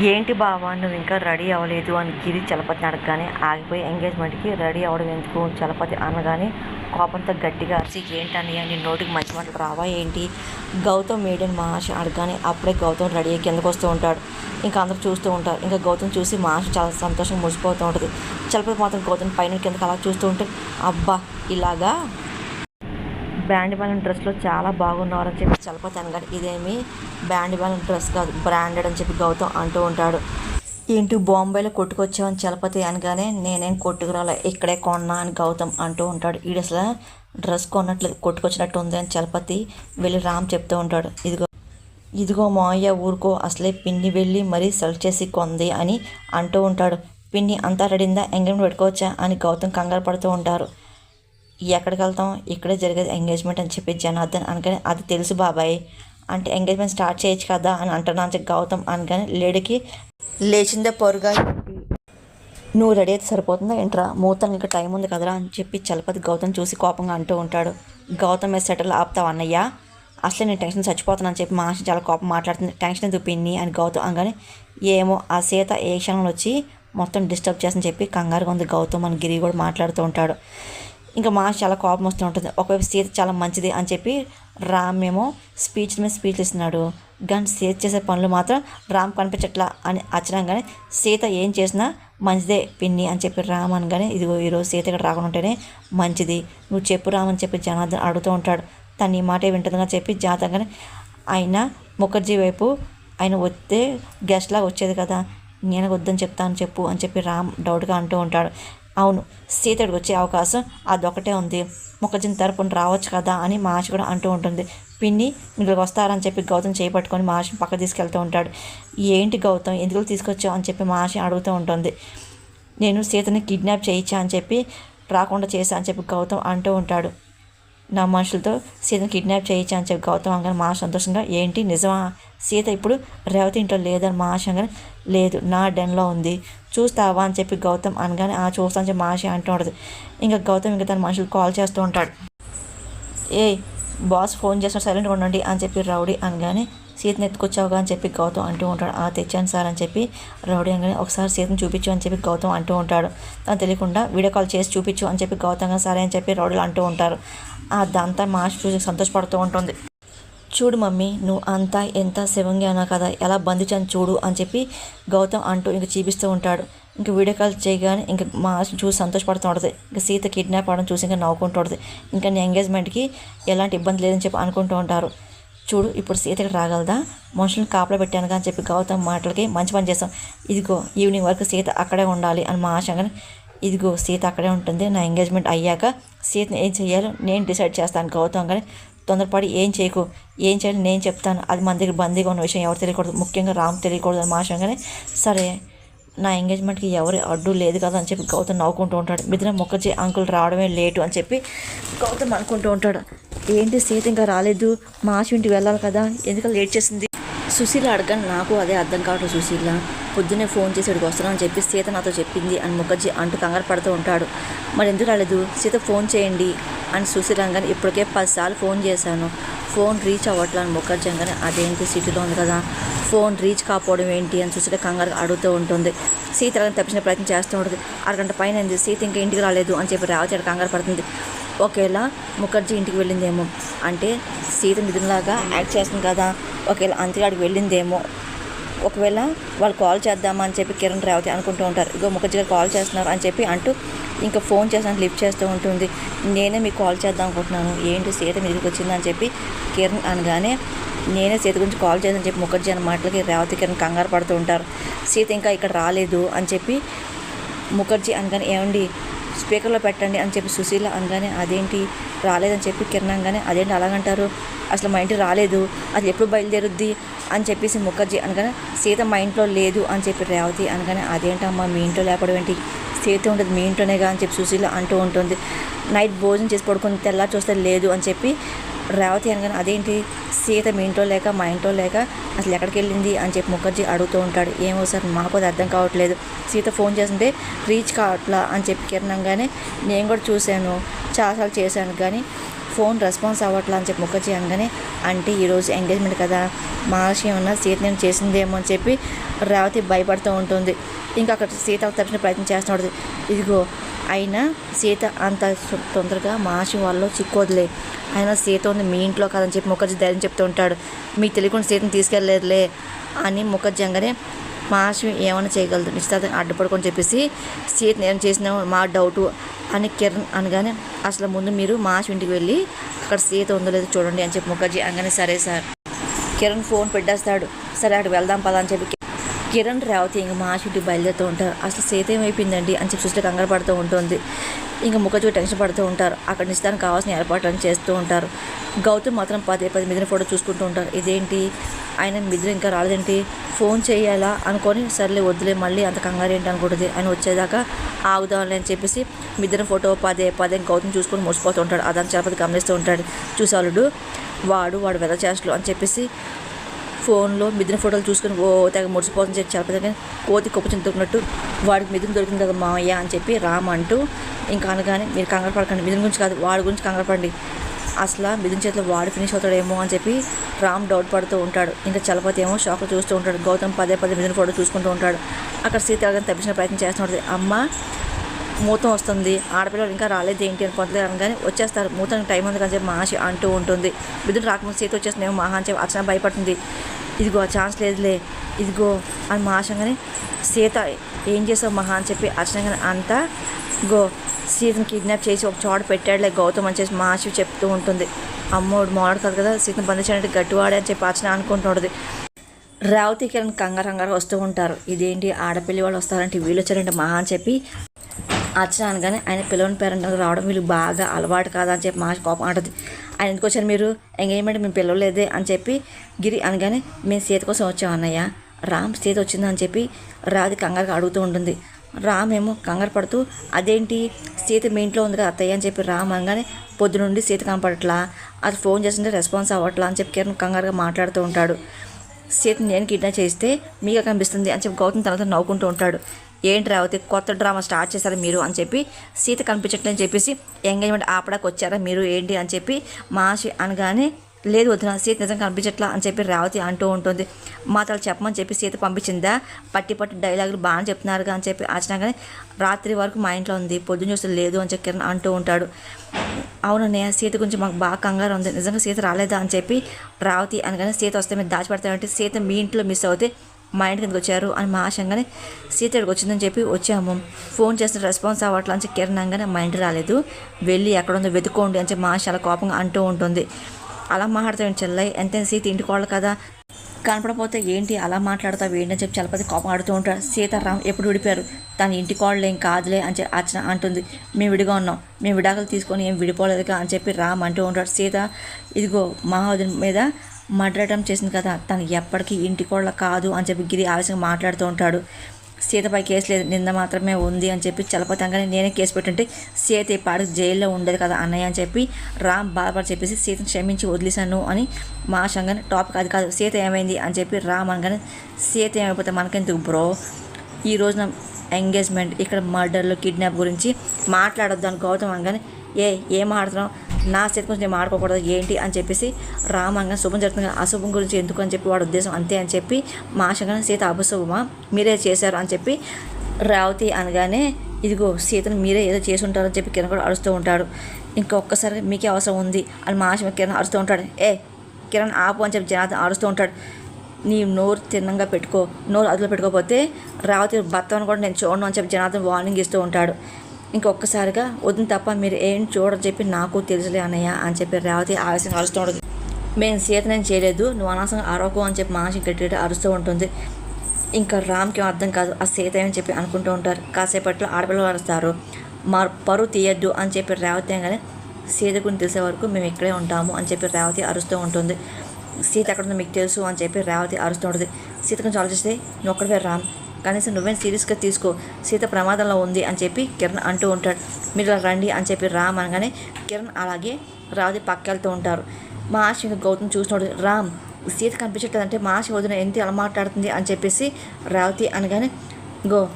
ఏంటి బావా నువ్వు ఇంకా రెడీ అవ్వలేదు అని గిరి చలపతిని అడగగానే ఆగిపోయి ఎంగేజ్మెంట్కి రెడీ అవ్వడం ఎందుకు? చలపతి అనగానే కోపంతో గట్టిగా అరిచి ఏంటని అని నోటికి మంచి మాటలు రావా? ఏంటి? గౌతమ్ మీడియన్ మహర్షి అడగగానే అప్పుడే గౌతమ్ రెడీ అయ్యి కిందకు వస్తూ ఉంటాడు. ఇంకా అందరూ చూస్తూ ఉంటారు. ఇంకా గౌతమ్ చూసి మహర్షి చాలా సంతోషంగా మురిసిపోతూ ఉంటుంది. చలపతి మాత్రం గౌతమ్ పైన కిందకి అలా చూస్తూ ఉంటే అబ్బా ఇలాగా బ్యాండ్ బాలన్ డ్రెస్లో చాలా బాగున్నారని చెప్పి చలపతి అనగానే ఇదేమి బ్యాండ్ బాలన్ డ్రెస్ కాదు. బ్రాండెడ్ అని చెప్పి గౌతమ్ అంటూ ఉంటాడు. ఏంటి బాంబేలో కొట్టుకొచ్చామని చలపతి అనగానే నేనేం కొట్టుకురాలే ఇక్కడే కొన్నా అని గౌతమ్ అంటూ ఉంటాడు. ఈడు అసలు డ్రెస్ కొన్నట్లు కొట్టుకొచ్చినట్టు ఉంది అని చలపతి వెళ్ళి రామ్ చెప్తూ ఉంటాడు. ఇదిగో ఇదిగో మావయ్య ఊరుకో అసలే పిన్ని వెళ్ళి మరీ సెలెక్ట్ చేసి కొంది అని అంటూ ఉంటాడు. పిన్ని అంతా రెడిందా? ఎంగేజ్మెంట్ పెట్టుకోవచ్చా? అని గౌతమ్ కంగారు పడుతూ ఉంటారు. ఎక్కడికి వెళ్తాం ఇక్కడే జరిగేది ఎంగేజ్మెంట్ అని చెప్పి జనార్దన్ అనగానే అది తెలుసు బాబాయ్ అంటే ఎంగేజ్మెంట్ స్టార్ట్ చేయొచ్చు కదా అని అంటున్నాను చెప్పి గౌతమ్ అనగానే లేడికి లేచిందే పొరుగా. నువ్వు రెడీ అయితే సరిపోతుందా? ఏంట్రా? మూతను ఇంకా టైం ఉంది కదరా? అని చెప్పి చలపతి గౌతమ్ చూసి కోపంగా అంటూ ఉంటాడు. గౌతమ్ మీద సెటిల్ ఆపుతావు అన్నయ్యా? అసలు నేను టెన్షన్ చచ్చిపోతున్నాను చెప్పి మా చాలా కోపం మాట్లాడుతుంది. టెన్షన్ ఎందుకు అని గౌతమ్ అనగానే ఏమో ఆ సీత ఏ క్షణంలో వచ్చి మొత్తం డిస్టర్బ్ చేస్తని చెప్పి కంగారుగా ఉంది గౌతమ్ అని గిరి కూడా మాట్లాడుతూ ఉంటాడు. ఇంకా మాస్ చాలా కోపం వస్తూ ఉంటుంది. ఒకవైపు సీత చాలా మంచిది అని చెప్పి రామ్ ఏమో స్పీచ్ మీద స్పీచ్ ఇస్తున్నాడు. కానీ సీత చేసే పనులు మాత్రం రామ్ కనిపించట్లా అని అచ్చడంగానే సీత ఏం చేసినా మంచిదే పిన్ని అని చెప్పి రామ్ అనగానే ఇదిగో ఈరోజు సీత ఇక్కడ రాకుండా ఉంటేనే మంచిది. నువ్వు చెప్పు రామ్ అని చెప్పి జనార్దన్ అడుగుతూ ఉంటాడు. తను ఈ మాటే వింటుందని చెప్పి జాతకంగానే ఆయన ముఖర్జీ వైపు ఆయన వస్తే గెస్ట్లా వచ్చేది కదా. నేను వద్దని చెప్తాను చెప్పు అని చెప్పి రామ్ డౌట్గా అంటూ ఉంటాడు. అవును సీతడికి వచ్చే అవకాశం అదొకటే ఉంది. మొక్కజొన్న తరపున రావచ్చు కదా అని మహర్షి కూడా అంటూ ఉంటుంది. పిన్ని మీరు వస్తారని చెప్పి గౌతమ్ చేపట్టుకొని మహర్షిని ఆశని పక్క తీసుకెళ్తూ ఉంటాడు. ఏంటి గౌతమ్ ఎందుకు తీసుకొచ్చావు అని చెప్పి మహర్షి అడుగుతూ ఉంటుంది. నేను సీతని కిడ్నాప్ చేయించా అని చెప్పి రాకుండా చేశా అని చెప్పి గౌతమ్ అంటూ ఉంటాడు. నా మనుషులతో సీతను కిడ్నాప్ చేయొచ్చు అని చెప్పి గౌతమ్ అనగానే మా సంతోషంగా ఏంటి నిజమా? సీత ఇప్పుడు రేవతి ఇంట్లో లేదని మా అంగన్ లేదు నా డెన్లో ఉంది. చూస్తావా? అని చెప్పి గౌతమ్ అనగానే ఆ చూస్తాను చెప్పి మా ఆశ అంటూ ఉంటుంది. ఇంకా గౌతమ్ ఇంకా తన మనుషులు కాల్ చేస్తూ ఉంటాడు. ఏ బాస్ ఫోన్ చేస్తున్నా సైలెంట్గా ఉండండి అని చెప్పి రౌడీ అనగానే సీతను ఎత్తుకొచ్చావుగా అని చెప్పి గౌతమ్ అంటూ ఉంటాడు. ఆ తెచ్చాను సార్ అని చెప్పి రౌడీ అంగని ఒకసారి సీతను చూపించు అని చెప్పి గౌతమ్ అంటూ ఉంటాడు. తను తెలియకుండా వీడియో కాల్ చేసి చూపించు అని చెప్పి గౌతమ్ సరే అని చెప్పి రౌడీలు అంటూ ఉంటారు. అదంతా మాస్ చూసి సంతోషపడుతూ ఉంటుంది. చూడు మమ్మీ నువ్వు అంతా ఎంత శివంగి అన్నా కదా ఎలా బంధించాను చూడు అని చెప్పి గౌతమ్ అంటూ ఇంక చూపిస్తూ ఉంటాడు. ఇంక వీడియో కాల్ చేయగానే ఇంక మా చూసి సంతోషపడుతూ ఉంటుంది. ఇంకా సీత కిడ్నాప్ అవడం చూసి ఇంకా నవ్వుకుంటూ ఉంటుంది. ఇంకా నీ ఎంగేజ్మెంట్కి ఎలాంటి ఇబ్బంది లేదని చెప్పి అనుకుంటూ ఉంటారు. చూడు ఇప్పుడు సీత ఇక్కడ రాగలదా? మనుషులను కాపలా పెట్టాను అని చెప్పి గౌతమ్ మాటలకి మంచి పని చేస్తాం ఇదిగో ఈవినింగ్ వరకు సీత అక్కడే ఉండాలి అని మా ఆశ కానీ ఇదిగో సీత అక్కడే ఉంటుంది నా ఎంగేజ్మెంట్ అయ్యాక సీతని ఏం చేయాలో నేను డిసైడ్ చేస్తాను గౌతమ్ కానీ తొందరపడి ఏం చేయకు ఏం చేయాలి నేను చెప్తాను. అది మన దగ్గర బందీగా ఉన్న విషయం ఎవరు తెలియకూడదు ముఖ్యంగా రామ్ తెలియకూడదు అని మాషంగానే సరే నా ఎంగేజ్మెంట్కి ఎవరు అడ్డు లేదు కదా అని చెప్పి గౌతమ్ నవ్వుకుంటూ ఉంటాడు. మిథున ముఖర్జీ అంకుల్ రావడమే లేటు అని చెప్పి గౌతమ్ అనుకుంటూ ఉంటాడు. ఏంటి సీత ఇంకా రాలేదు? మా ఆశ ఇంటికి వెళ్ళాలి కదా. ఎందుకు లేట్ చేసింది? సుశీల అడగని నాకు అదే అర్థం కావట్లేదు సుశీల. పొద్దున్నే ఫోన్ చేసి ఇక్కడికి వస్తున్నాను చెప్పి సీత నాతో చెప్పింది అని ముఖర్జీ అంటూ కంగారు పడుతూ ఉంటాడు. మరి ఎందుకు రాలేదు? సీత ఫోన్ చేయండి అని సుశీల అనగానే ఇప్పటికే పదిసార్లు ఫోన్ చేశాను. ఫోన్ రీచ్ అవ్వట్లేదు అని ముఖర్జీ అనగానే అదేంటి సిటీలో ఉంది కదా? ఫోన్ రీచ్ కాకపోవడం ఏంటి? అని సుశీల కంగారు అడుగుతూ ఉంటుంది. సీత అలాగే తప్పించిన ప్రయత్నం చేస్తూ ఉంటుంది. అరగంట పైన సీత ఇంకా ఇంటికి రాలేదు అని చెప్పి రావచ్చి కంగారు పడుతుంది. ఒకేలా ముఖర్జీ ఇంటికి వెళ్ళిందేమో. అంటే సీత మిథునలాగా యాక్ట్ చేస్తుంది కదా. ఒకవేళ అంత్యగాడికి వెళ్ళిందేమో. ఒకవేళ వాళ్ళు కాల్ చేద్దామా అని చెప్పి కిరణ్ రేవతి అనుకుంటూ ఉంటారు. ఇగో ముఖర్జీ గారు కాల్ చేస్తున్నారు అని చెప్పి అంటూ ఇంకా ఫోన్ చేసినట్టు లిఫ్ట్ చేస్తూ ఉంటుంది. నేనే మీకు కాల్ చేద్దాం అనుకుంటున్నాను. ఏంటి సీత మీదకి వచ్చిందని చెప్పి కిరణ్ అనగానే నేనే సీత గురించి కాల్ చేద్దని చెప్పి ముఖర్జీ అన్న మాటలకి రేవతి కిరణ్ కంగారు పడుతూ ఉంటారు. సీత ఇంకా ఇక్కడ రాలేదు అని చెప్పి ముఖర్జీ అనగానే ఏమండి స్పీకర్లో పెట్టండి అని చెప్పి సుశీల అనగానే అదేంటి? రాలేదని చెప్పి కిరణ్ అదేంటి అలాగంటారు? అసలు మా ఇంటికి రాలేదు. అది ఎప్పుడు బయలుదేరుద్ది? అని చెప్పేసి ముఖర్జీ అనగానే సీత మా ఇంట్లో లేదు అని చెప్పి రేవతి అనగానే అదేంటమ్మా? మీ ఇంట్లో లేకపోవడం ఏంటి? సీత ఉంటుంది మీ ఇంట్లోనేగా? అని చెప్పి సుశీల అంటూ ఉంటుంది. నైట్ భోజనం చేసి పడుకుని తెల్లారి చూస్తే లేదు అని చెప్పి రేవతి అనగానే అదేంటి? సీత మీ ఇంట్లో లేక మా ఇంట్లో లేక అసలు ఎక్కడికి వెళ్ళింది అని చెప్పి ముఖర్జీ అడుగుతూ ఉంటాడు. ఏమో సార్ మాకు అది అర్థం కావట్లేదు. సీత ఫోన్ చేస్తుంటే రీచ్ కావట్లా అని చెప్పి కిరణంగానే నేను కూడా చూశాను చాలాసార్లు చేశాను కానీ ఫోన్ రెస్పాన్స్ అవ్వట్లా అని చెప్పి ముఖర్జీ అనగానే అంటే ఈరోజు ఎంగేజ్మెంట్ కదా మహర్షి ఏమన్నా సీత నేను చేసిందేమో అని చెప్పి రేవతి భయపడుతూ ఉంటుంది. ఇంకా అక్కడ సీత తప్పిన ప్రయత్నం చేస్తున్నాడు. ఇదిగో అయినా సీత అంత తొందరగా మహర్షి వాళ్ళు చిక్కోదులే. ఆయన సీత ఉంది మీ ఇంట్లో కాదని చెప్పి ముఖర్జీ ధైర్యం చెప్తూ ఉంటాడు. మీకు తెలియకుండా సీతను తీసుకెళ్ళలేదులే అని ముఖర్జీ అంగానే మహర్షి ఏమైనా చేయగలదు. నిశ్చితార్థం అడ్డుపడుకొని చెప్పేసి సీత ఏం చేసినా మా డౌటు అని కిరణ్ అనగానే అసలు ముందు మీరు మహర్షి ఇంటికి వెళ్ళి అక్కడ సీత ఉందో లేదో చూడండి అని చెప్పి ముఖర్జీ అనగానే సరే సార్. కిరణ్ ఫోన్ పెట్టేస్తాడు. సరే అక్కడికి వెళ్దాం పదా అని చెప్పి కిరణ్ రేవతి ఇంకా మహర్షి ఇంటికి బయలుదేరుతూ ఉంటారు. అసలు సీత ఏమైపోయిందండి అని చెప్పి చూస్తే కంగారు పడుతూ ఉంటుంది. ఇంకా ముఖర్జీ టెన్షన్ పడుతూ ఉంటారు. అక్కడ నిశ్చితానికి కావాల్సిన ఏర్పాట్లను చేస్తూ ఉంటారు. గౌతమ్ మాత్రం పదే పది మిదిన ఫోటో చూసుకుంటూ ఉంటారు. ఇదేంటి? ఆయన మిదిన ఇంకా రాలేదేంటి? ఫోన్ చేయాలా? అనుకొని సర్లే వద్దులే మళ్ళీ అంత కంగారు ఏంటి అనుకుంటుంది. ఆయన వచ్చేదాకా ఆగుదాంలే అని చెప్పేసి మిదిన ఫోటో పదే పదే గౌతమ్ చూసుకొని మోసిపోతూ ఉంటాడు. అదని చలపతి గమనిస్తూ ఉంటాడు. చూసాలుడు వాడు వాడు వెద చేస్తాడు అని చెప్పేసి ఫోన్లో మిదిన ఫోటోలు చూసుకొని ఓ తెగ ముడిసిపోతుంది చెప్పి చెప్పదు కోతి కొప్పు వాడికి మిదిన దొరికింది కదా మావయ్య అని చెప్పి రామ్ అంటూ ఇంకా అనగానే మీరు కంగారు పడకండి మిదిన గురించి కాదు వాడి గురించి కంగారు పడండి. అసలు మిథున చేతిలో వాడు ఫినిష్ అవుతాడేమో అని చెప్పి రామ్ డౌట్ పడుతూ ఉంటాడు. ఇంకా చలపతి ఏమో షాక్ చూస్తూ ఉంటాడు. గౌతమ్ పదే పదే మిథున ఫోటో చూసుకుంటూ ఉంటాడు. అక్కడ సీత ఎలాగని తప్పించిన ప్రయత్నం చేస్తుంటుంది అమ్మ మూతం వస్తుంది. ఆడపిల్లలు ఇంకా రాలేదు ఏంటి అని పొందలేదు అనగానే వచ్చేస్తారు. మూతానికి టైం ఉంది కానీ చెప్పి మహాషి అంటూ ఉంటుంది. మిథున రాకముందు సీత వచ్చేస్తుందేమో మహా అని చెప్పి అర్చన భయపడుతుంది. ఇదిగో ఆ ఛాన్స్ లేదులే. ఇదిగో అని మహాశంగానే సీత ఏం చేసావు మహా అని చెప్పి అర్చనగానే అంతా గో సీతను కిడ్నాప్ చేసి ఒక చోట పెట్టాడులే గౌతమ్ అని చెప్పి మహాశివ్ చెప్తూ ఉంటుంది. అమ్మోడు మాడు కాదు కదా సీతను బంధించడానికి గట్టివాడే అని చెప్పి అర్చన అనుకుంటుంటుంది రావతి కిరణ్ కంగారు కంగారు వస్తూ ఉంటారు. ఇదేంటి ఆడపిల్లి వాళ్ళు వస్తారంటే వీళ్ళు వచ్చారంటే మహా అని చెప్పి అర్చన అనగానే ఆయన పిల్లలని పేరెంట్ రావడం వీళ్ళు బాగా అలవాటు కాదని చెప్పి మహా కోపం ఆడుతుంది ఆయన ఎందుకు వచ్చారు మీరు ఎంగేజ్మెంట్ మేము పిలవలేదే అని చెప్పి గిరి అనగానే మేము సీత కోసం వచ్చాం అన్నయ్య. రామ్ సీత వచ్చిందని చెప్పి రాధి కంగారుగా అడుగుతూ ఉంటుంది. రామ్ ఏమో కంగారు పడుతూ అదేంటి? సీత మీ ఇంట్లో ఉంది కదా అత్తయ్య అని చెప్పి రామ్ అనగానే పొద్దునుండి సీత కనపడట్లా. అది ఫోన్ చేస్తుంటే రెస్పాన్స్ అవ్వట్లా అని చెప్పి కిరణ్ కంగారుగా మాట్లాడుతూ ఉంటాడు. సీతని నేను కిడ్నాప్ చేస్తే మీకు కనిపిస్తుంది అని చెప్పి గౌతమ్ తనతో నవ్వుకుంటూ ఉంటాడు. ఏంటి రావతి కొత్త డ్రామా స్టార్ట్ చేశారా మీరు అని చెప్పి సీత కనిపించట్లేని చెప్పేసి ఎంగేజ్మెంట్ ఆపడానికి వచ్చారా మీరు ఏంటి అని చెప్పి మాషి అనగానే లేదు వదిన సీత నిజం కనిపించట్లా అని చెప్పి రావతి అంటూ ఉంటుంది. మాతలు చెప్పమని చెప్పి సీత పంపించిందా? పట్టి పట్టి డైలాగులు బాగా చెప్తున్నారుగా అని చెప్పి ఆచనగానే రాత్రి వరకు మా ఇంట్లో ఉంది పొద్దున్న చూస్తే లేదు అని చెప్పి కిరణ్ అంటూ ఉంటాడు. అవునన్నయ్య సీత గురించి మాకు బాగా కంగారు ఉంది. నిజంగా సీత రాలేదా అని చెప్పి రావతి అనగానే సీత వస్తే మీరు దాచిపెడతామంటే సీత మీ ఇంట్లో మిస్ అవుతే మా ఇంటికి ఎందుకు వచ్చారు అని మా ఆశంగానే సీత ఇక్కడికి వచ్చిందని చెప్పి వచ్చాము. ఫోన్ చేసిన రెస్పాన్స్ అవ్వట్లా అని చెప్పి మా ఇంటి రాలేదు. వెళ్ళి ఎక్కడ ఉందో వెతుక్కోండి అని చెప్పి మా ఆశ అలా కోపంగా అంటూ ఉంటుంది. అలా మాట్లాడతావు చెల్లై? ఎంత సీత ఇంటికి వాళ్ళు కదా. కనపడపోతే ఏంటి అలా మాట్లాడతావు ఏంటి అని చెప్పి చలపతి కోపం ఆడుతూ ఉంటాడు. సీతారాం ఎప్పుడు విడిపారు తన ఇంటి కోళ్ళు ఏం కాదులే అని చెప్పి అర్చన అంటుంది. మేము విడిగా ఉన్నాం. మేము విడాకులు తీసుకొని ఏం విడిపోలేదుగా అని చెప్పి రామ్ అంటూ ఉంటాడు. సీత ఇదిగో మహావదిన మీద మడ్రటం చేసింది కదా. తను ఎప్పటికీ ఇంటి కోళ్ళ కాదు అని చెప్పి గిరి ఆవేశంగా మాట్లాడుతూ ఉంటాడు. సీతపై కేసు లేదు నింద మాత్రమే ఉంది అని చెప్పి చలపతంగానే నేనే కేసు పెట్టుంటే సీత ఈ పాడికి జైల్లో ఉండదు కదా అన్నయ్య అని చెప్పి రామ్ బాధపడి చెప్పేసి సీతను క్షమించి వదిలేశాను అని మా శంగానే టాపిక్ అది కాదు సీత ఏమైంది అని చెప్పి రామ్ అనగానే సీత ఏమైపోతే మనకెందుకు బ్రో? ఈ రోజున ఎంగేజ్మెంట్ ఇక్కడ మర్డర్లు కిడ్నాప్ గురించి మాట్లాడొద్దు అని గౌతమ్ అనగానే ఏ ఏం ఆడుతున్నావు నా స్థితి గురించి నేను ఆడుకోకూడదు ఏంటి అని చెప్పేసి రామంగా శుభం జరుగుతుంది అశుభం గురించి ఎందుకు అని చెప్పి వాడు ఉద్దేశం అంతే అని చెప్పి మా ఆశంగా సీత అభశుభమా మీరే చేశారు అని చెప్పి రావతి అనగానే ఇదిగో సీతను మీరే ఏదో చేసి ఉంటారని చెప్పి కిరణ్ కూడా అరుస్తూ ఉంటాడు. ఇంకా ఒక్కసారి మీకే అవసరం ఉంది అని మా ఆశ కిరణ్ అరుస్తూ ఉంటాడు. ఏ కిరణ్ ఆపు అని చెప్పి జనార్దన్ అరుస్తూ ఉంటాడు. నీ నోరు తిన్నంగా పెట్టుకో నోరు అదులో పెట్టుకోకపోతే రావతి భర్తను కూడా నేను చూడను అని చెప్పి జనార్దన్ వార్నింగ్ ఇస్తూ ఉంటాడు. ఇంకొకసారిగా వద్దు తప్ప మీరు ఏం చూడని చెప్పి నాకు తెలుసులే అన్నయ్య అని చెప్పి రేవతి ఆవేశంగా అరుస్తూ ఉంటుంది. మేము సీత చేయలేదు నువ్వు అనవసరంగా అరవకు అని చెప్పి మాసి గట్టిగా అరుస్తూ ఉంటుంది. ఇంకా రామ్కి అర్థం కాదు ఆ సీత ఏమని చెప్పి అనుకుంటూ ఉంటారు. కాసేపట్లో ఆడపిల్లలు అరుస్తారు. మా పరువు తీయద్దు అని చెప్పి రేవతి కానీ సీత గురించి తెలిసే వరకు మేము ఇక్కడే ఉంటాము అని చెప్పి రేవతి అరుస్తూ ఉంటుంది. సీత ఎక్కడ ఉందో మీకు తెలుసు అని చెప్పి రేవతి అరుస్తూ ఉంటుంది. సీత గురించి ఆలోచిస్తే నువ్వు ఒక్కడే రామ్ కనీసం నువ్వేం సీరియస్గా తీసుకో. సీత ప్రమాదంలో ఉంది అని చెప్పి కిరణ్ అంటూ ఉంటాడు. మీరు ఇలా రండి అని చెప్పి రామ్ అనగానే కిరణ్ అలాగే రావతి పక్కెళ్తూ ఉంటారు. మా ఆశ ఇంకా గౌతమ్ చూసినాడు రామ్ సీత కనిపించట్లేదంటే మా ఆశ వదిన ఎంత ఎలా మాట్లాడుతుంది అని చెప్పేసి రావతి అనగానే గో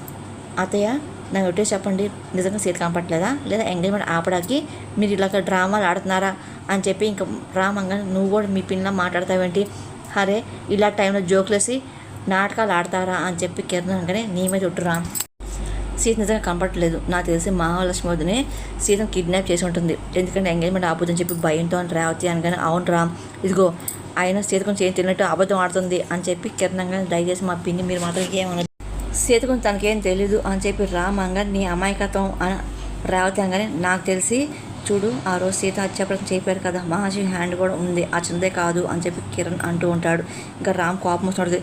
అతయ్య నాకు ఒకటే చెప్పండి. నిజంగా సీత కనపట్లేదా లేదా ఎంగేజ్మెంట్ ఆపడానికి మీరు ఇలాగ డ్రామాలు ఆడుతున్నారా? అని చెప్పి ఇంకా రామంగా నువ్వు కూడా మీ పిల్ల మాట్లాడతావేంటి? అరే ఇలా టైంలో జోకులేసి నాటకాలు ఆడతారా అని చెప్పి కిరణ్ అనగానే నీ మీద రామ్ సీత నిజంగా కనపడలేదు నాకు తెలిసి మహాలక్ష్మి వదిని సీతను కిడ్నాప్ చేసి ఉంటుంది. ఎందుకంటే ఎంగేజ్మెంట్ ఆపుదని చెప్పి భయంతో అని రేవతి అనగానే అవును రామ్ ఇదిగో ఆయన సీత గురించి ఏం తెలియనట్టు అబద్ధం ఆడుతుంది అని చెప్పి కిరణంగా దయచేసి మా పిన్ని మీరు మాత్రం ఏమన్నారు సీత గురించి తనకేం తెలీదు అని చెప్పి రామ్ నీ అమాయకత్వం అని రావతి అనగానే నాకు తెలిసి చూడు ఆ రోజు సీత హత్యాప్రతం చెప్పారు కదా మహాశి హ్యాండ్ కూడా ఉంది ఆ చిందే కాదు అని చెప్పి కిరణ్ అంటూ ఉంటాడు. ఇంకా రామ్ కోపం వస్తుంది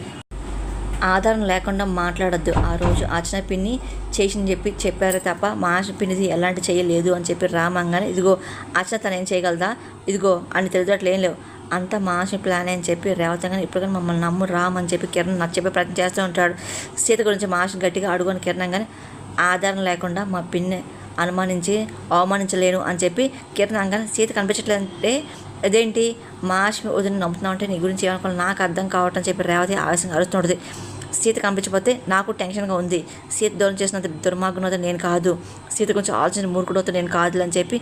ఆధారం లేకుండా మాట్లాడొద్దు. ఆ రోజు ఆచన పిన్ని చేసింది చెప్పి చెప్పారు తప్ప మాష పిన్నిది ఎలాంటి చేయలేదు అని చెప్పి రామంగానే ఇదిగో ఆచన తను ఏం చేయగలదా? ఇదిగో అని తెలియదట్లు ఏం లేవు. అంతా మాసిన ప్లాన్ అని చెప్పి రేవతంగానే ఇప్పుడు కానీ మమ్మల్ని నమ్ము రామ్ అని చెప్పి కిరణ్ నాకు చెప్పే ప్రయత్నం చేస్తూ ఉంటాడు. సీత గురించి మాసిన గట్టిగా అడుగుని కిరణం కానీ ఆధారం లేకుండా మా పిన్ని అనుమానించి అవమానించలేను అని చెప్పి కిరణ్ అనగానే సీత కనిపించట్లేదంటే అదేంటి మాషి వదిలి నమ్ముతున్నావు అంటే నీ గురించి ఏమనుకోవాలి నాకు అర్థం కావటం అని చెప్పి రేవతి ఆవేశంగా అరుస్తుంటుంది. సీత కనిపించకపోతే నాకు టెన్షన్గా ఉంది. సీత దూరం చేసినంత దుర్మార్గునవుతా నేను కాదు. సీత కొంచెం ఆలోచన మూర్ఖుడవుతా నేను కాదు అని చెప్పి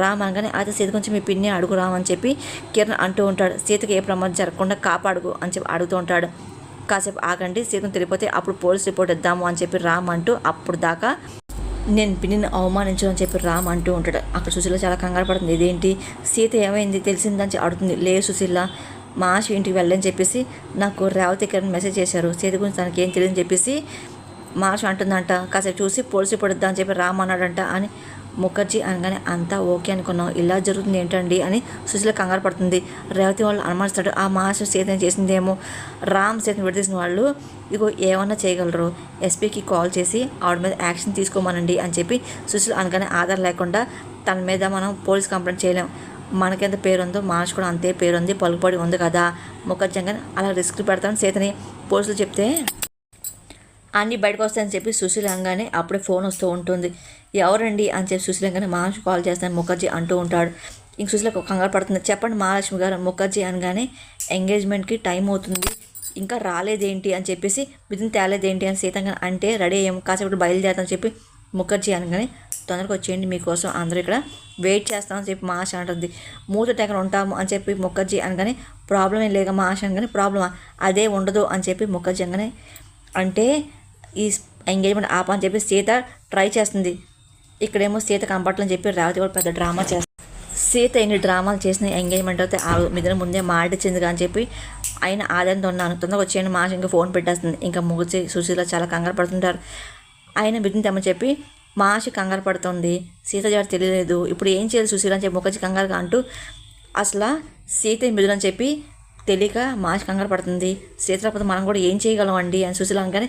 రామనగానే అయితే సీత కొంచెం మీ పిన్ని అడుగు రామని చెప్పి కిరణ్ అంటూ ఉంటాడు. సీతకి ఏ ప్రమాదం జరగకుండా కాపాడుగు అని చెప్పి అడుగుతూ ఉంటాడు. కాసేపు ఆగండి సీతను తిరిగిపోతే అప్పుడు పోలీస్ రిపోర్ట్ ఇద్దాము అని చెప్పి రామ్ అంటూ అప్పుడు దాకా నేను పిన్నిని అవమానించు అని చెప్పి రామ్ అంటూ ఉంటాడు. అక్కడ సుశీల చాలా కంగారు పడుతుంది. ఇదేంటి? సీత ఏమైంది? తెలిసిందని అడుగుతుంది. లే సుశీల మా ఆశ ఇంటికి వెళ్ళని చెప్పేసి నాకు రేవతి కిరణ్ మెసేజ్ చేశారు. సీత గురించి తనకి ఏం తెలియదని చెప్పేసి మా అంటుందంట. కాసేపు చూసి పోలీసు పడుద్దా అని చెప్పి రామ్ అన్నాడంట అని ముఖర్జీ అనగానే అంతా ఓకే అనుకున్నాం ఇలా జరుగుతుంది ఏంటండి? అని సుశీల కంగారు పడుతుంది. రేవతి వాళ్ళు అనుమానిస్తాడు. ఆ మాస్ సీతని చేసిందేమో. రామ్ సీతను విడదీసిన వాళ్ళు ఇగో ఏమన్నా చేయగలరు. ఎస్పీకి కాల్ చేసి ఆవిడ మీద యాక్షన్ తీసుకోమనండి అని చెప్పి సుశీల అనగానే ఆధార్ లేకుండా తన మీద మనం పోలీస్ కంప్లైంట్ చేయలేం. మనకెంత పేరుందో ఉందో కూడా అంతే పేరుంది పలుకుబడి ఉంది కదా. ముఖర్జీ అలా రిస్క్ పెడతాను. సీతని పోలీసులు చెప్తే అన్నీ బయటకు వస్తాయని చెప్పి సుశీల్ అనగానే అప్పుడే ఫోన్ వస్తూ ఉంటుంది. ఎవరండి? అని చెప్పి సుశీలంగానే అనగానే మహాలక్ష్మి కాల్ చేస్తాను. ముఖర్జీ అంటూ ఉంటాడు. ఇంక సుశీలకు కంగారు పడుతుంది. చెప్పండి మహాలక్ష్మి గారు ముఖర్జీ అనగానే ఎంగేజ్మెంట్కి టైం అవుతుంది. ఇంకా రాలేదేంటి? అని చెప్పేసి విధిని తేలేదేంటి? అని సీతంగా అంటే రెడీ అయ్యాము కాసేపు బయలుదేరుతామని చెప్పి ముఖర్జీ అనగానే తొందరగా వచ్చేయండి మీకోసం. అందరూ ఇక్కడ వెయిట్ చేస్తామని చెప్పి మా ఆశ అంటుంది. మూత టెక్కన ఉంటాము అని చెప్పి ముఖర్జీ అనగానే ప్రాబ్లం ఏం లేక మా ఆశ అనగానే ప్రాబ్లమా అదే ఉండదు అని చెప్పి ముఖర్జీ అనగానే అంటే ఈ ఎంగేజ్మెంట్ ఆపని చెప్పి సీత ట్రై చేస్తుంది. ఇక్కడేమో సీత కంపట్లని చెప్పి రావతి కూడా పెద్ద డ్రామా చేస్తుంది. సీత ఎన్ని డ్రామాలు చేసిన ఎంగేజ్మెంట్ అయితే ఆ మిదిన ముందే మాటిచ్చింది అని చెప్పి ఆయన ఆదాయంతో ఉన్నాను. తొందరగా వచ్చేయండి మా ఇంకా ఫోన్ పెట్టేస్తుంది. ఇంకా ముగిసి సుశీల చాలా కంగారు పడుతుంటారు. ఆయన బిడ్డని తెమ్మని చెప్పి మాషి కంగారు పడుతుంది. సీత జాడు తెలియలేదు. ఇప్పుడు ఏం చేయాలి సుశీల అని చెప్పి ముఖర్జీ కంగారుగా అంటూ అసలు సీత మిదులని చెప్పి తెలియక మాషి కంగారు పడుతుంది. సీత లేకపోతే మనం కూడా ఏం చేయగలం అండి అని సుశీల అనగానే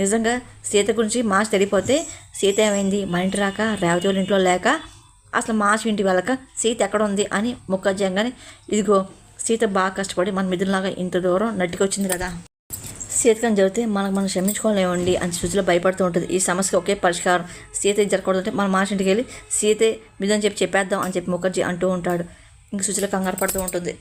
నిజంగా సీత గురించి మాస్ తెలియపోతే సీత ఏమైంది? మా ఇంటి రాక రేవతి వాళ్ళ ఇంట్లో లేక అసలు మాస్ ఇంటి వెళ్ళక సీత ఎక్కడ ఉంది అని ముఖజంగానే ఇదిగో సీత బాగా కష్టపడి మన మిథునలాగా ఇంత దూరం నట్టుకొచ్చింది కదా. సీతకం జరిగితే మనకు మనం క్షమించుకోలేమండి అని సుజలో భయపడుతూ ఉంటుంది. ఈ సమస్యకి ఒకే పరిష్కారం సీత జరగకూడదంటే మన మాస్ ఇంటికి వెళ్ళి సీతే మీదని చెప్పి చెప్పేద్దాం అని చెప్పి ముఖర్జీ అంటూ ఉంటాడు. ఇంక సుజల కంగారు పడుతూ ఉంటుంది.